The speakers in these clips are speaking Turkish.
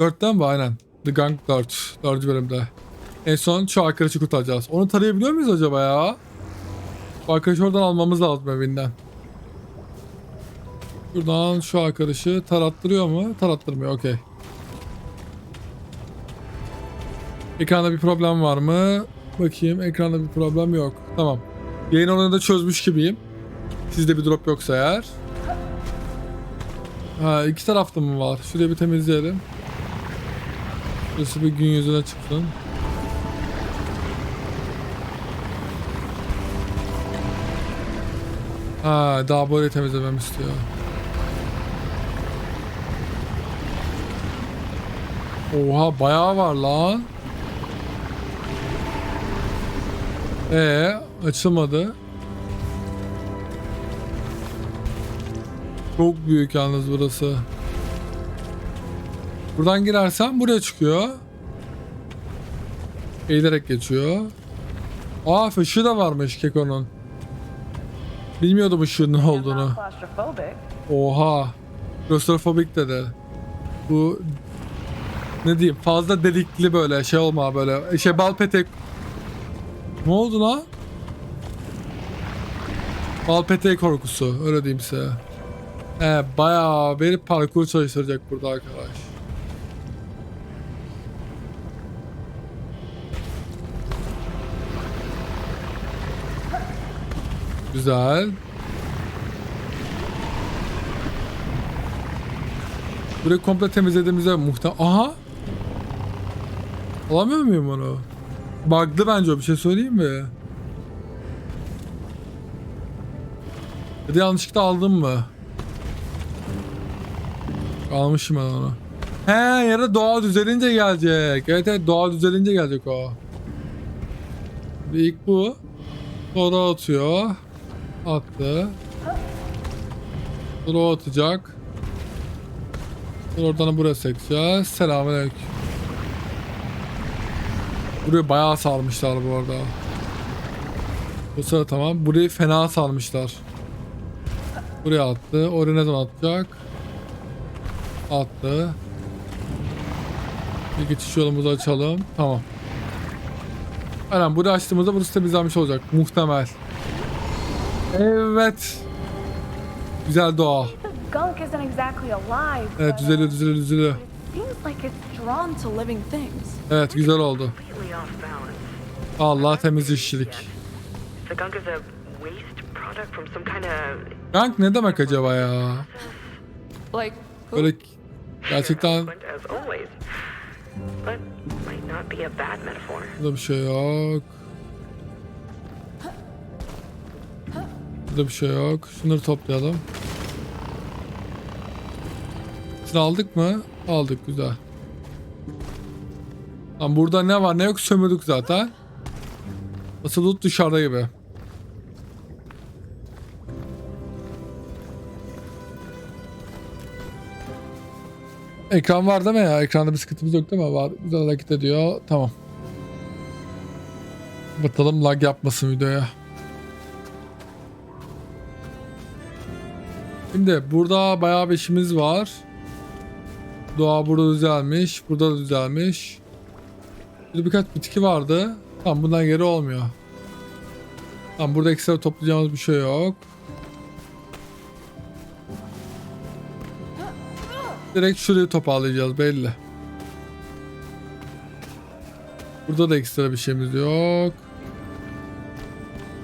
Dörtten mi? Aynen. The Gang 4. Dördüncü bölümde. En son şu arkadaşı kurtaracağız. Onu tarayabiliyor muyuz acaba ya? Bu arkadaşı oradan almamız lazım evinden. Buradan şu arkadaşı tarattırıyor mu? Tarattırmıyor. Okey. Ekranda bir problem var mı? Bakayım. Ekranda bir problem yok. Tamam. Yayın oranı da çözmüş gibiyim. Sizde bir drop yoksa eğer. Ha iki tarafta mı var? Şurayı bir temizleyelim. Burası bir gün yüzüne çıksın. Ha daha böyle temizlemem istiyor. Oha bayağı var lan. Ee açılmadı. Çok büyük yalnız burası. Buradan girersem buraya çıkıyor. Eğilerek geçiyor. Aa ışığı da varmış Keko'nun. Bilmiyordum ışığın ne olduğunu. Oha. Klostrofobik dedi. Bu ne diyeyim fazla delikli böyle şey olma böyle şey bal petek. Ne oldu lan? Bal peteği korkusu öyle diyeyim size. He bayağı beri parkur çalıştıracak burada arkadaş. Güzel. Burayı komple temizlediğimizde muhtem... Aha! Alamıyor muyum onu? Bug'lı bence o bir şey söyleyeyim mi? Ya da yanlışlıkla aldım mı? Almışım ben onu. He ya da doğa düzelince gelecek. Evet evet doğa düzelince gelecek o. İlk bu. Sonra atıyor. Attı. O atacak. Sonra oradan buraya sekeceğiz. Selamünaleyküm. Burayı bayağı sarmışlar bu arada. Bu sırada tamam. Burayı fena sarmışlar. Buraya attı. Oraya ne zaman atacak? Attı. Bir geçiş yolumuzu açalım. Tamam. Aynen burayı açtığımızda burası temizlenmiş olacak. Muhtemel. Evet. Güzel doğa. Evet düzeliyor düzeliyor düzeliyor. it seems like it's drawn to living things. Evet güzel oldu. Allah temiz işçilik. Gank ne demek acaba ya? Böyle gerçekten eloquent as always. But might not be a bad metaphor. burada bir şey yok. Burada bir şey yok. Şunları toplayalım. Şunu aldık mı? Aldık güzel. Lan burada ne var ne yok sömürdük zaten. Asıl loot dışarıda gibi. Ekran var değil mi ya? Ekranda bir sıkıntımız yok değil mi? Var. Güzel hareket ediyor. Tamam. Bakalım lag yapmasın videoya. Şimdi burada bayağı bir işimiz var. Doğa burada düzelmiş. Burada da düzelmiş. Burada birkaç bitki vardı. Tamam bundan geri olmuyor. Tamam burada ekstra toplayacağımız bir şey yok. Direkt şurayı toparlayacağız belli. Burada da ekstra bir şeyimiz yok.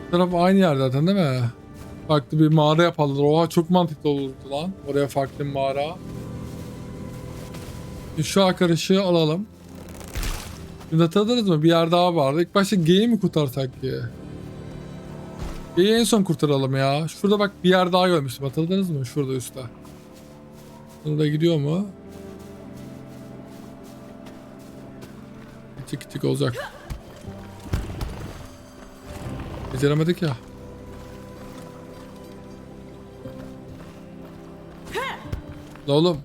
Bu taraf aynı yer zaten değil mi? Farklı bir mağara yaparlar. Oha çok mantıklı olurdu lan. Oraya farklı bir mağara. Şu arkadaşı alalım. Şimdi hatırladınız mı? Bir yer daha vardı. İlk başta G'yi mi kurtarsak ki? G'yi en son kurtaralım ya. Şurada bak bir yer daha görmüştüm. Hatırladınız mı? Şurada üstte. Burada gidiyor mu? Küçük küçük olacak. Beceremedik ya. La oğlum.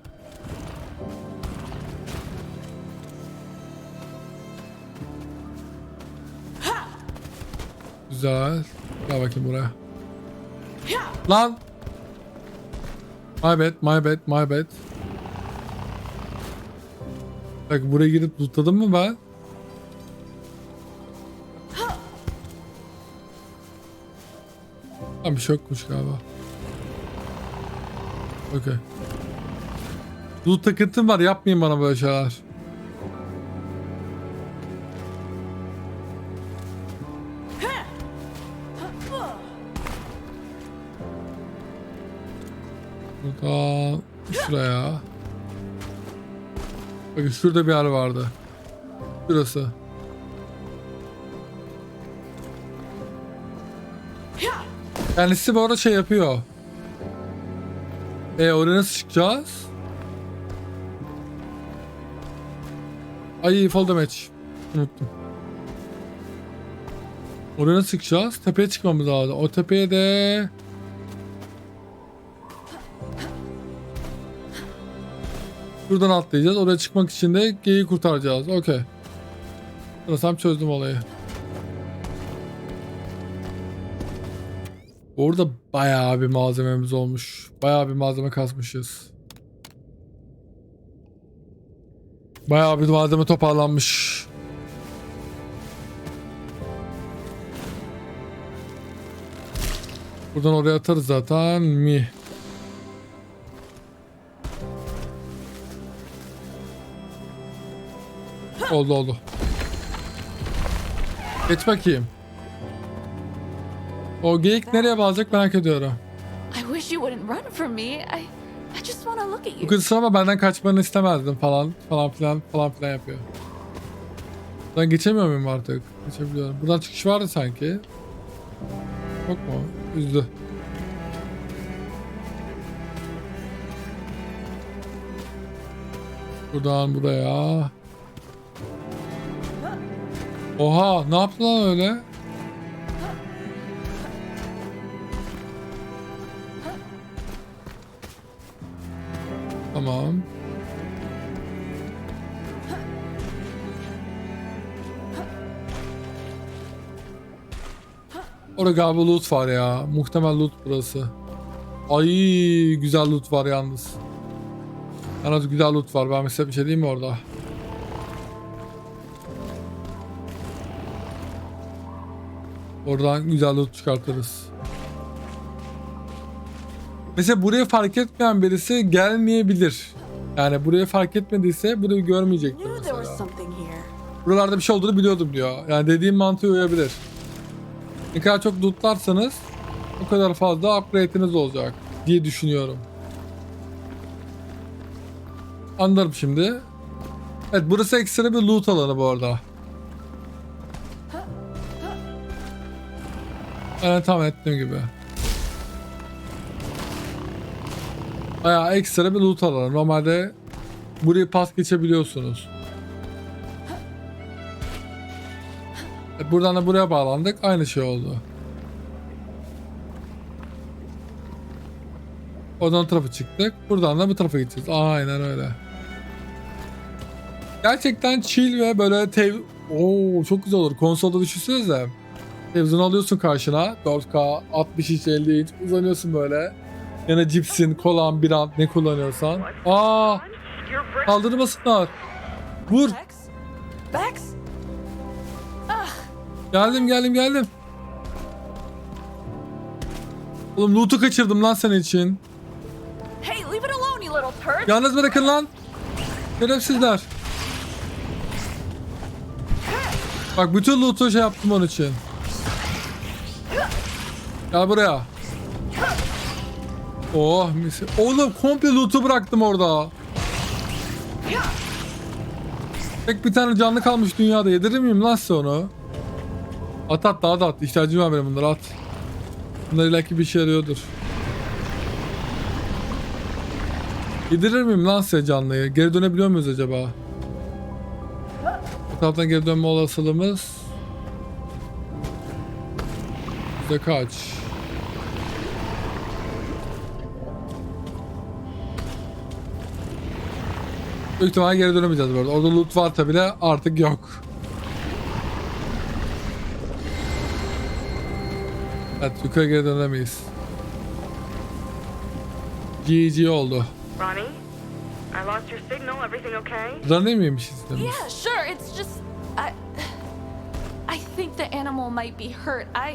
Güzel. Gel bakayım buraya. Lan. My bad, my bad, my bad. Bak buraya girip lootladım mı ben? Ha bir şey yokmuş galiba. Okey. Loot takıntım var yapmayın bana böyle şeyler. Buradan şuraya. Bakın şurada bir yer vardı. Şurası. Kendisi bu arada şey yapıyor. E oraya nasıl çıkacağız? Ay fall damage. Unuttum. Oraya nasıl çıkacağız? Tepeye çıkmamız lazım. O tepeye de... Buradan atlayacağız. Oraya çıkmak için de G'yi kurtaracağız. Okey. Sanırsam çözdüm olayı. Orada bayağı bir malzememiz olmuş. Bayağı bir malzeme kasmışız. Bayağı bir malzeme toparlanmış. Buradan oraya atarız zaten mi? Oldu oldu. Geç bakayım. O geyik nereye bağlayacak merak ediyorum. I wish you wouldn't run from me. I, I just want Bu kız ama benden kaçmanı istemezdim falan falan filan falan filan yapıyor. Ben geçemiyor muyum artık? Geçebiliyorum. Buradan çıkış vardı sanki. Yok mu? Üzdü. Buradan buraya. Oha ne yaptı lan öyle? Tamam. Orada galiba loot var ya. Muhtemel loot burası. Ay güzel loot var yalnız. Yalnız güzel loot var. Ben mesela bir şey diyeyim mi orada? Oradan güzel loot çıkartırız. Mesela buraya fark etmeyen birisi gelmeyebilir. Yani buraya fark etmediyse burayı görmeyecektir mesela. Buralarda bir şey olduğunu biliyordum diyor. Yani dediğim mantığı uyabilir. Ne kadar çok lootlarsanız o kadar fazla upgrade'iniz olacak diye düşünüyorum. Anlarım şimdi. Evet burası ekstra bir loot alanı bu arada. Aynen tahmin ettiğim gibi. Bayağı ekstra bir loot alanı. Normalde burayı pas geçebiliyorsunuz. Evet, buradan da buraya bağlandık. Aynı şey oldu. Oradan tarafa çıktık. Buradan da bu tarafa gideceğiz. Aynen öyle. Gerçekten chill ve böyle tev... Oo çok güzel olur. Konsolda düşünsenize. Televizyon alıyorsun karşına. 4K, 60 inç, 50 inç. Uzanıyorsun böyle. Yana cipsin, kolan, biran ne kullanıyorsan. Aa, kaldırmasınlar. Vur. Geldim geldim geldim. Oğlum loot'u kaçırdım lan senin için. Yalnız bırakın lan. Şerefsizler. Bak bütün loot'u şey yaptım onun için. Gel buraya. Oh mis. Oğlum komple loot'u bıraktım orada. Tek bir tane canlı kalmış dünyada. Yedirir miyim lan size onu? At at daha da at. İhtiyacım var benim bunlara at. Bunlar illaki bir işe yarıyordur. Yedirir miyim lan size canlıyı? Geri dönebiliyor muyuz acaba? Bu taraftan geri dönme olasılığımız... Yüzde kaç? Büyük ihtimalle geri dönemeyeceğiz bu arada. Orada loot var tabi de artık yok. Evet yukarı geri dönemeyiz. GG oldu. Ronnie, I lost your signal. Everything okay? Rane miymiş istemiş? Yeah, sure. It's just I I think the animal might be hurt. I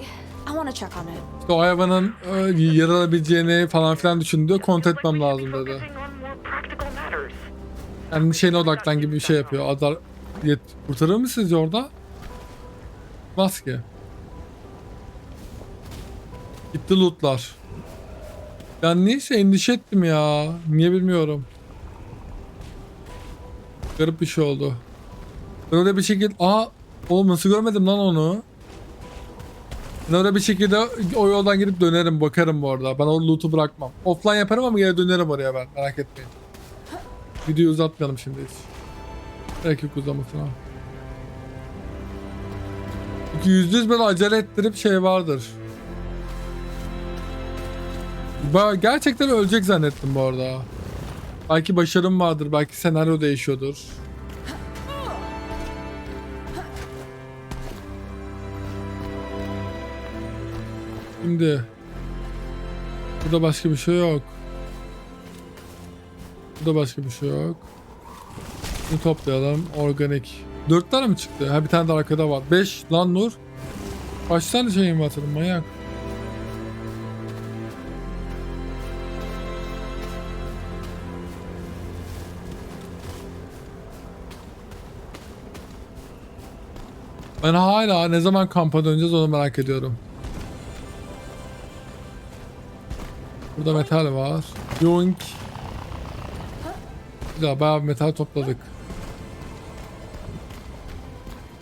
I want to check on it. İşte o hayvanın e, yaralabileceğini falan filan düşündü. Like etmem lazım dedi. Yani şeyine odaklan gibi bir şey yapıyor. Adar yet kurtarır mı sizce orada? Maske. Gitti lootlar. Yani neyse endişe ettim ya. Niye bilmiyorum. Garip bir şey oldu. Ben öyle bir şekilde... Aa! Oğlum nasıl görmedim lan onu? Ben öyle bir şekilde o yoldan gidip dönerim bakarım bu arada. Ben o loot'u bırakmam. Offline yaparım ama geri dönerim oraya ben. Merak etmeyin. Videoyu uzatmayalım şimdi hiç. Gerek yok. Çünkü yüzde yüz böyle acele ettirip şey vardır. Ben gerçekten ölecek zannettim bu arada. Belki başarım vardır, belki senaryo değişiyordur. Şimdi burada başka bir şey yok. Burada başka bir şey yok. Bunu toplayalım. Organik. Dört tane mi çıktı? Ha bir tane de arkada var. Beş lan Nur. Kaç tane şeyim var senin manyak? Ben hala ne zaman kampa döneceğiz onu merak ediyorum. Burada metal var. Yoink. Güzel bayağı metal topladık.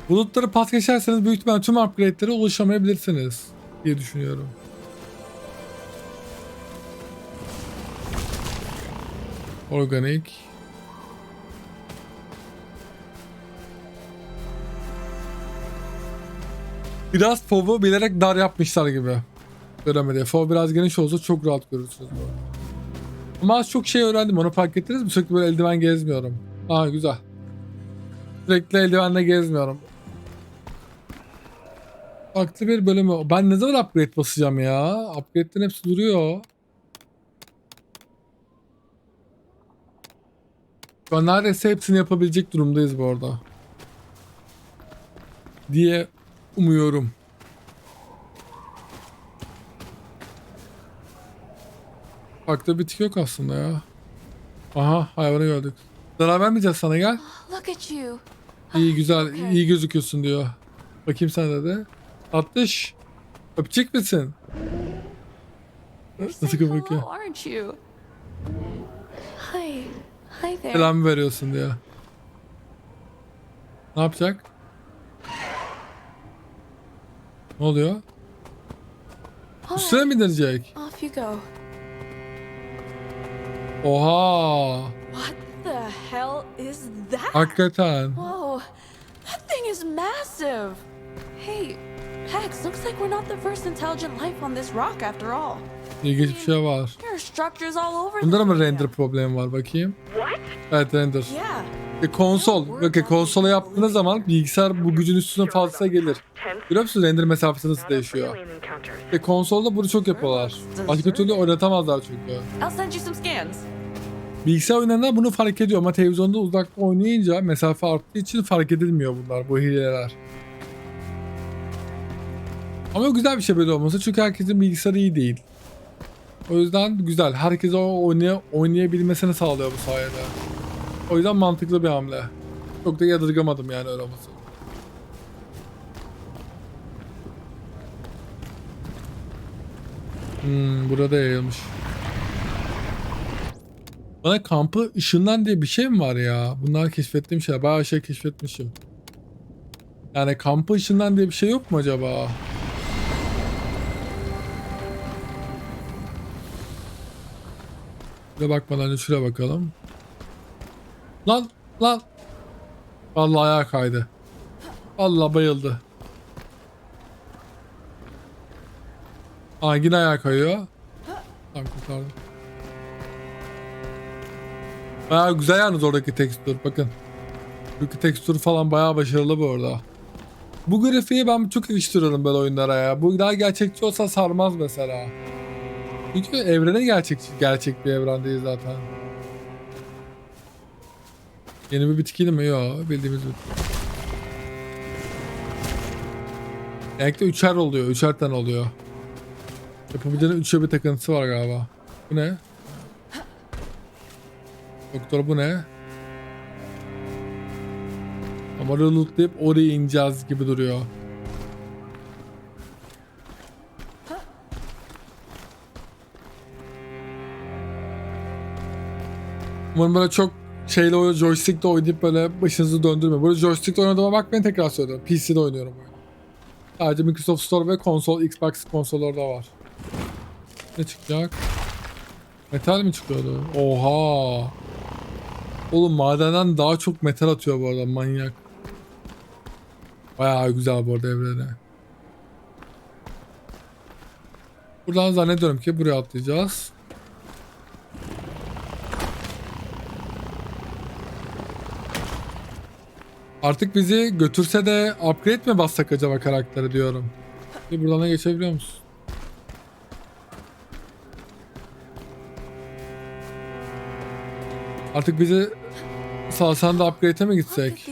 Bulutları pas geçerseniz büyük ihtimal tüm upgrade'lere ulaşamayabilirsiniz diye düşünüyorum. Organik. Biraz FOV'u bilerek dar yapmışlar gibi. Göremedi. FOV biraz geniş olsa çok rahat görürsünüz. bu arada. Ama az çok şey öğrendim. Onu fark ettiniz mi? Sürekli böyle eldiven gezmiyorum. Aa güzel. Sürekli eldivenle gezmiyorum. Farklı bir bölümü. Ben ne zaman upgrade basacağım ya? Upgrade'lerin hepsi duruyor. Şu neredeyse hepsini yapabilecek durumdayız bu arada. Diye umuyorum. Farklı bir tık yok aslında ya. Aha hayvanı gördük. Zarar vermeyeceğiz sana gel. Look at you. İyi güzel, Okay. iyi gözüküyorsun diyor. Bakayım sana da. Tatlış. Öpecek misin? Nasıl you? Hi. Hi there. Selam veriyorsun diyor. Ne yapacak? Ne oluyor? Üstüne mi indirecek? Off you go. Oha! What the hell is that? Hakikaten. Whoa. That thing is massive. Hey, Hex, looks like we're not the first intelligent life on this rock after all. İlginç bir şey var. There are structures all over Bunda da mı render problemi var bakayım? What? Evet render. Yeah. E, konsol. Bakın konsola yaptığınız zaman bilgisayar bu gücün üstüne fazla gelir. Tense? Biliyor musun render mesafesi nasıl değişiyor? E, konsolda bunu çok yapıyorlar. Başka türlü oynatamazlar çünkü. Bilgisayar oyunlarında bunu fark ediyor ama televizyonda uzakta oynayınca mesafe arttığı için fark edilmiyor bunlar, bu hileler. Ama güzel bir şey böyle olması çünkü herkesin bilgisayarı iyi değil. O yüzden güzel. Herkes o oynaya, oynayabilmesini sağlıyor bu sayede. O yüzden mantıklı bir hamle. Çok da yadırgamadım yani öyle olması. Hmm, burada yayılmış. Bana kampı ışınlan diye bir şey mi var ya? Bunlar keşfettiğim şeyler. Bayağı şey keşfetmişim. Yani kampı ışınlan diye bir şey yok mu acaba? De bakmadan şuraya bakalım. Lan lan. Vallahi ayağa kaydı. Vallahi bayıldı. Aa yine ayağa kayıyor. Tamam kurtardım. Bayağı güzel yalnız oradaki tekstür bakın. Çünkü tekstür falan bayağı başarılı bu arada. Bu grafiği ben çok yakıştırıyorum böyle oyunlara ya. Bu daha gerçekçi olsa sarmaz mesela. Çünkü evrene gerçekçi, gerçek bir evrendeyiz zaten. Yeni bir bitki mi? Yok. Bildiğimiz bitki. Genellikle üçer oluyor. Üçer tane oluyor. Yapabileceğinin üçe bir takıntısı var galiba. Bu ne? Doktor bu ne? Ama lootlayıp oraya ineceğiz gibi duruyor. Umarım böyle çok şeyle oynuyor, joystickle oynayıp böyle başınızı döndürme. Böyle joystickle oynadığıma bakmayın tekrar söylüyorum. PC'de oynuyorum oyunu. Sadece Microsoft Store ve konsol, Xbox konsollarda var. Ne çıkacak? Metal mi çıkıyordu? Oha! Oğlum madenden daha çok metal atıyor bu arada manyak. Bayağı güzel bu arada evrene. Buradan zannediyorum ki buraya atlayacağız. Artık bizi götürse de upgrade mi bassak acaba karakteri diyorum. Bir buradan da geçebiliyor musun? Artık bizi salsan da upgrade'e mi gitsek?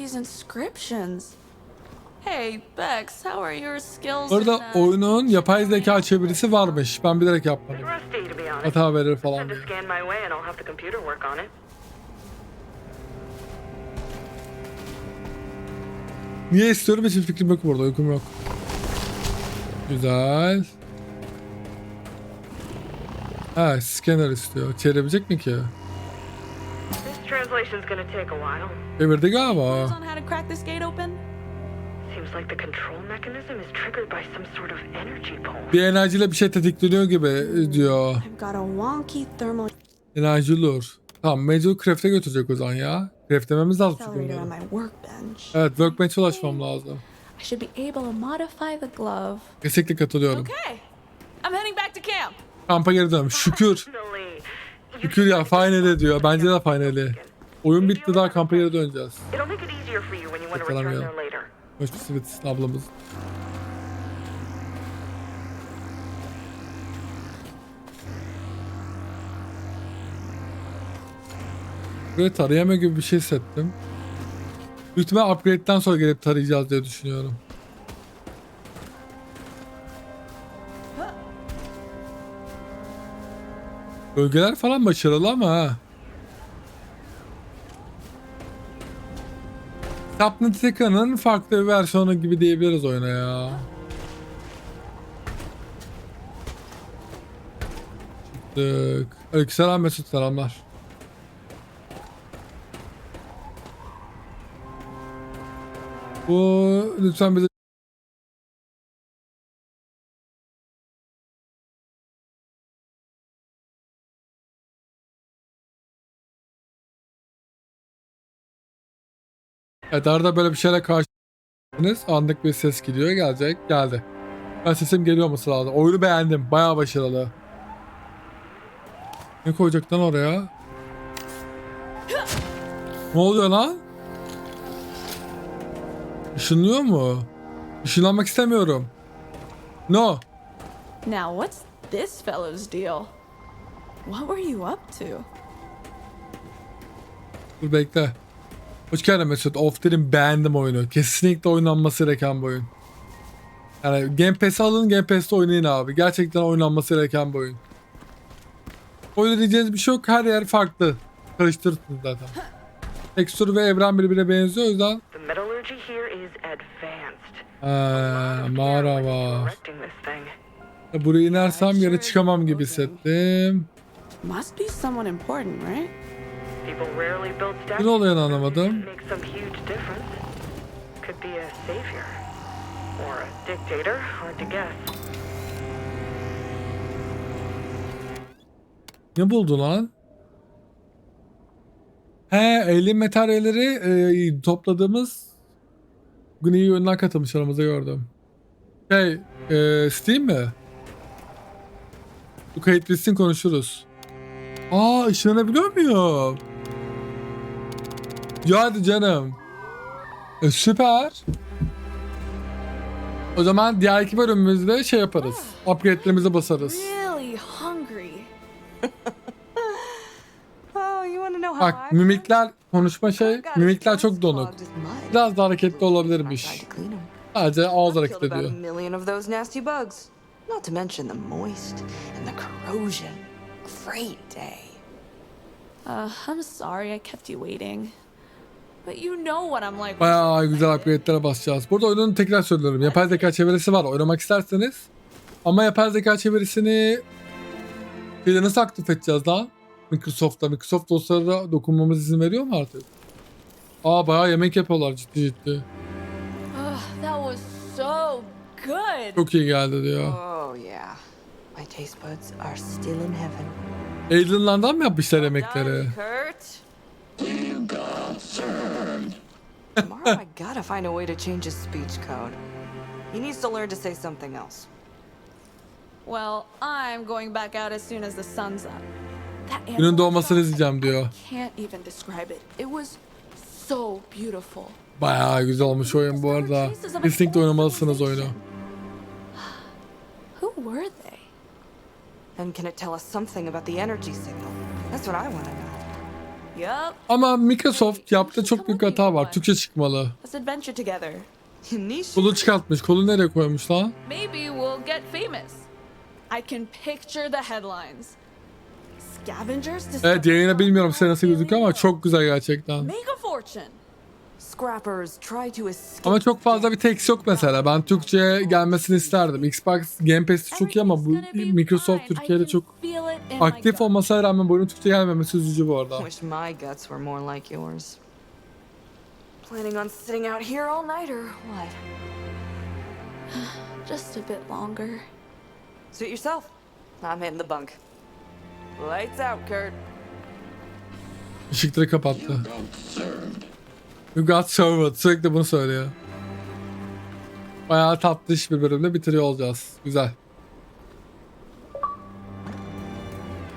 Hey, Bex, how are your skills? Bu arada in, uh, oyunun yapay zeka çevirisi varmış. Ben bilerek yapmadım. Hata verir falan diye. Niye istiyorum hiçbir fikrim yok burada. Uykum yok. Güzel. Ha scanner istiyor. Çevirebilecek mi ki? Translation's gonna take a while. Çevirdi galiba. on how to crack this gate open? Seems like the control mechanism is triggered by some sort of energy pulse. Bir enerjiyle bir şey tetikleniyor gibi diyor. I've got a wonky thermal Enerji lure. Tamam Major Craft'e götürecek o zaman ya. Craftlememiz lazım çünkü accelerator on bunları. my workbench. Evet Workbench'e ulaşmam lazım. I should be able to modify the glove. Kesinlikle katılıyorum. Okay. I'm heading back to camp. Kampa geri dön. Şükür. Finally. Şükür ya finally diyor. Bence de finally. Oyun bitti daha kampa geri döneceğiz. It'll make it easier for you when you want to return Yakalamıyorum. there later. Hoş bir simit ablamız. Böyle tarayama gibi bir şey hissettim. İhtimal upgrade'den sonra gelip tarayacağız diye düşünüyorum. Bölgeler falan başarılı ama ha. Subnautica'nın farklı bir versiyonu gibi diyebiliriz oyuna ya. Çıktık. Aleykümselam Mesut selamlar. Bu lütfen bize Evet arada böyle bir şeyle karşılaştınız. Anlık bir ses gidiyor. Gelecek. Geldi. Ben sesim geliyor olması lazım. Oyunu beğendim. Bayağı başarılı. Ne koyacak lan oraya? Ne oluyor lan? Işınlıyor mu? Işınlanmak istemiyorum. No. Now, what's this fellow's deal? What were you up to? Dur bekle. Hoş geldin Mesut. Off dedim beğendim oyunu. Kesinlikle oynanması gereken bir oyun. Yani Game Pass'i alın Game Pass'te oynayın abi. Gerçekten oynanması gereken bir oyun. Oyun diyeceğiniz bir şey yok. Her yer farklı. Karıştırırsınız zaten. Tekstür ve evren birbirine benziyor. O yüzden Metallurgy here is advanced. Ee, mağara var. Buraya inersem yere çıkamam gibi hissettim. Must be someone important, right? People rarely build Ne statues. oluyor anlamadım. Make some huge difference. Could be a savior. Or a dictator, hard to guess. Ne buldu lan? He, eğilim materyalleri e, topladığımız iyi yönler katılmış aramızda gördüm. Şey, e, Steam mi? Bu kayıt bitsin konuşuruz. Aa ışınlanabiliyor muyum? Ya hadi canım. E, süper. O zaman diğer iki bölümümüzde şey yaparız. Upgrade'lerimize basarız. Hungry. oh, Bak mimikler konuşma şey mimikler çok donuk. Biraz daha hareketli olabilirmiş. Sadece ağız hareket ediyor. Not to mention the moist and the corrosion. Great day. Uh, I'm sorry I kept you waiting. But you know what I'm like. Bayağı güzel upgrade'lere basacağız. Burada oyunun tekrar söylüyorum. Yapay zeka çevirisi var. Oynamak isterseniz. Ama yapay zeka çevirisini bir de nasıl aktif edeceğiz lan? Microsoft'ta. Microsoft dosyalara dokunmamız izin veriyor mu artık? Aa bayağı yemek yapıyorlar ciddi ciddi. Ugh, that was so good. Çok iyi geldi diyor. Oh yeah. My taste buds are still in heaven. Alien'lardan mı yapmışlar Done, yemekleri? Kurt. Tomorrow I gotta find a way to change his speech code. He needs to learn to say something else. Well, I'm going back out as soon as the sun's up. Günün doğmasını izleyeceğim diyor. I can't even describe it. It was so beautiful. Bayağı güzel olmuş oyun bu arada. Kesinlikle oynamalısınız oyunu. Who were they? And can it tell us something about the energy signal? That's what I want to know. Yup. Ama Microsoft yaptığı çok büyük hata var. Türkçe çıkmalı. Let's adventure together. Niche. Kolu çıkartmış. Kolu nereye koymuş lan? Maybe we'll get famous. I can picture the headlines. Scavengers Evet yayını bilmiyorum size nasıl gözüküyor ama çok güzel gerçekten. Make a fortune. Scrappers try to escape. Ama çok fazla bir text yok mesela. Ben Türkçe gelmesini isterdim. Xbox Game Pass'i çok iyi ama bu Microsoft Türkiye'de çok aktif olmasına rağmen bu oyunun Türkçe gelmemesi üzücü bu arada. Planning on sitting out here all night or what? Just a bit longer. Suit yourself. I'm hitting the bunk. Lights out, Kurt. Işıkları kapattı. You got served. Sürekli bunu söylüyor. Bayağı tatlış bir bölümle bitiriyor olacağız. Güzel.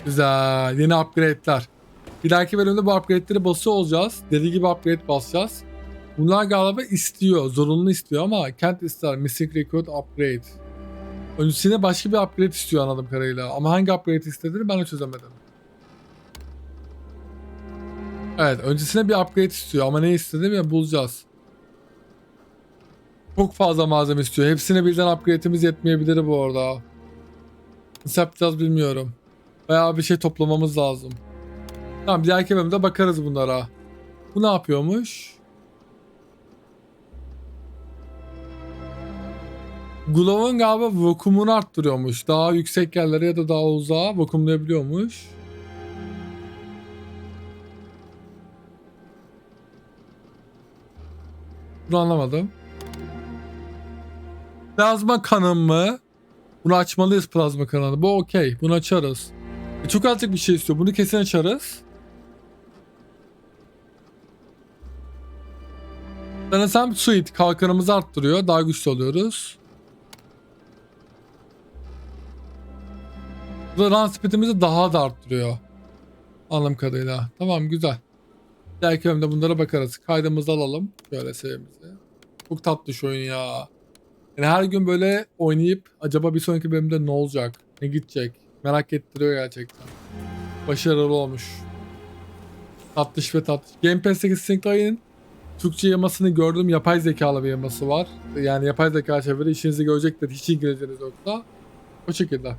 Güzel. Yeni upgrade'ler. Bir dahaki bölümde bu upgrade'leri basıyor olacağız. Dediği gibi upgrade basacağız. Bunlar galiba istiyor. Zorunlu istiyor ama Kent ister. Missing Record Upgrade. Öncesine başka bir upgrade istiyor anladığım kadarıyla. Ama hangi upgrade istediğini ben de çözemedim. Evet öncesine bir upgrade istiyor ama ne istedi ya bulacağız. Çok fazla malzeme istiyor. Hepsine birden upgrade'imiz yetmeyebilir bu arada. Nasıl yapacağız bilmiyorum. Bayağı bir şey toplamamız lazım. Tamam dahaki bölümde bakarız bunlara. Bu ne yapıyormuş? Glove'un galiba vakumunu arttırıyormuş. Daha yüksek yerlere ya da daha uzağa vakumlayabiliyormuş. Bunu anlamadım. Plazma kanın mı? Bunu açmalıyız plazma kanını. Bu okey. Bunu açarız. E, çok azıcık bir şey istiyor. Bunu kesin açarız. Sanırsam suit kalkanımızı arttırıyor. Daha güçlü oluyoruz. Bu da run speed'imizi daha da arttırıyor. Anladığım kadarıyla. Tamam güzel. Belki bölümde bunlara bakarız. Kaydımızı alalım. Şöyle sevimizi. Çok tatlı şu oyun ya. Yani her gün böyle oynayıp acaba bir sonraki bölümde ne olacak? Ne gidecek? Merak ettiriyor gerçekten. Başarılı olmuş. Tatlış ve tatlış. Game Sync Ay'ın Türkçe yamasını gördüm. Yapay zekalı bir yaması var. Yani yapay zeka çeviri işinizi görecektir. Hiç İngilizceniz yoksa. O şekilde.